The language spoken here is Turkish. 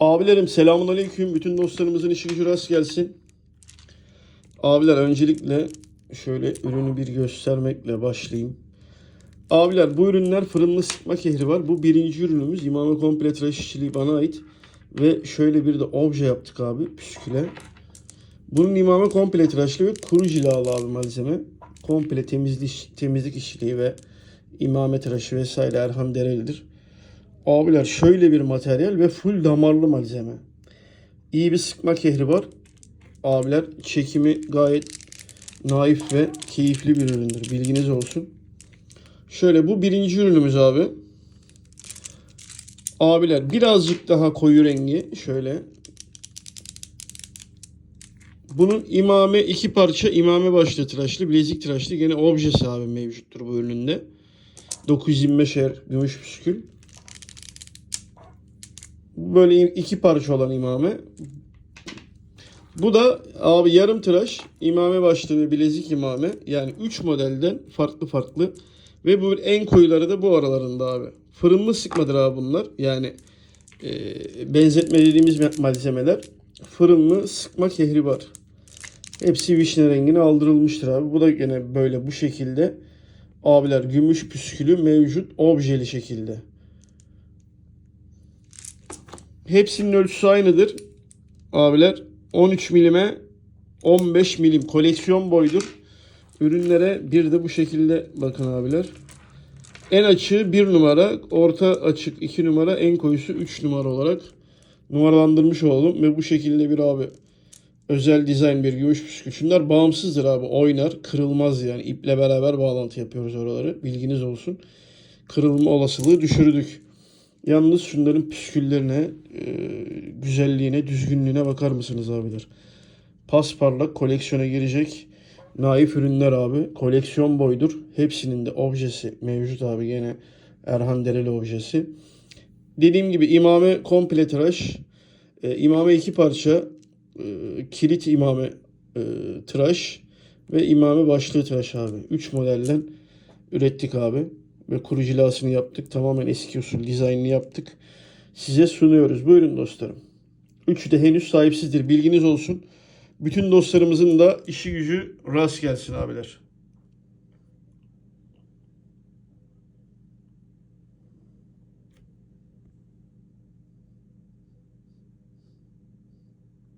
Abilerim selamun aleyküm. Bütün dostlarımızın işi gücü rast gelsin. Abiler öncelikle şöyle ürünü bir göstermekle başlayayım. Abiler bu ürünler fırınlı sıkma kehri var. Bu birinci ürünümüz. İmame komple tıraş işçiliği bana ait. Ve şöyle bir de obje yaptık abi püsküle. Bunun imame komple tıraşlı ve kuru cilalı abi malzeme. Komple temizlik, temizlik işçiliği ve imame tıraşı vesaire Erhan Dereli'dir. Abiler şöyle bir materyal ve full damarlı malzeme. İyi bir sıkma kehri var. Abiler çekimi gayet naif ve keyifli bir üründür. Bilginiz olsun. Şöyle bu birinci ürünümüz abi. Abiler birazcık daha koyu rengi şöyle. Bunun imame iki parça imame başlı tıraşlı bilezik tıraşlı gene objesi abi mevcuttur bu ürününde. 925 er gümüş püskül. Böyle iki parça olan imame. Bu da abi yarım tıraş imame başlı ve bilezik imame. Yani 3 modelden farklı farklı. Ve bu en koyuları da bu aralarında abi. Fırınlı sıkmadır abi bunlar. Yani e, benzetme dediğimiz malzemeler. Fırınlı sıkma kehri var. Hepsi vişne rengine aldırılmıştır abi. Bu da gene böyle bu şekilde. Abiler gümüş püskülü mevcut objeli şekilde. Hepsinin ölçüsü aynıdır. Abiler 13 milime 15 milim koleksiyon boydur. Ürünlere bir de bu şekilde bakın abiler. En açığı 1 numara, orta açık 2 numara, en koyusu 3 numara olarak numaralandırmış oldum. Ve bu şekilde bir abi özel dizayn bir gümüş püskül. Şunlar bağımsızdır abi oynar kırılmaz yani iple beraber bağlantı yapıyoruz oraları bilginiz olsun. Kırılma olasılığı düşürdük. Yalnız şunların püsküllerine, e, güzelliğine, düzgünlüğüne bakar mısınız abiler? Pasparlak koleksiyona girecek naif ürünler abi. Koleksiyon boydur. Hepsinin de objesi mevcut abi gene Erhan Dereli objesi. Dediğim gibi imame komple tıraş. E, imame iki parça. E, kilit imame e, tıraş. Ve imame başlığı tıraş abi. Üç modelden ürettik abi ve kuru cilasını yaptık. Tamamen eski usul dizaynını yaptık. Size sunuyoruz. Buyurun dostlarım. Üçü de henüz sahipsizdir. Bilginiz olsun. Bütün dostlarımızın da işi gücü rast gelsin abiler.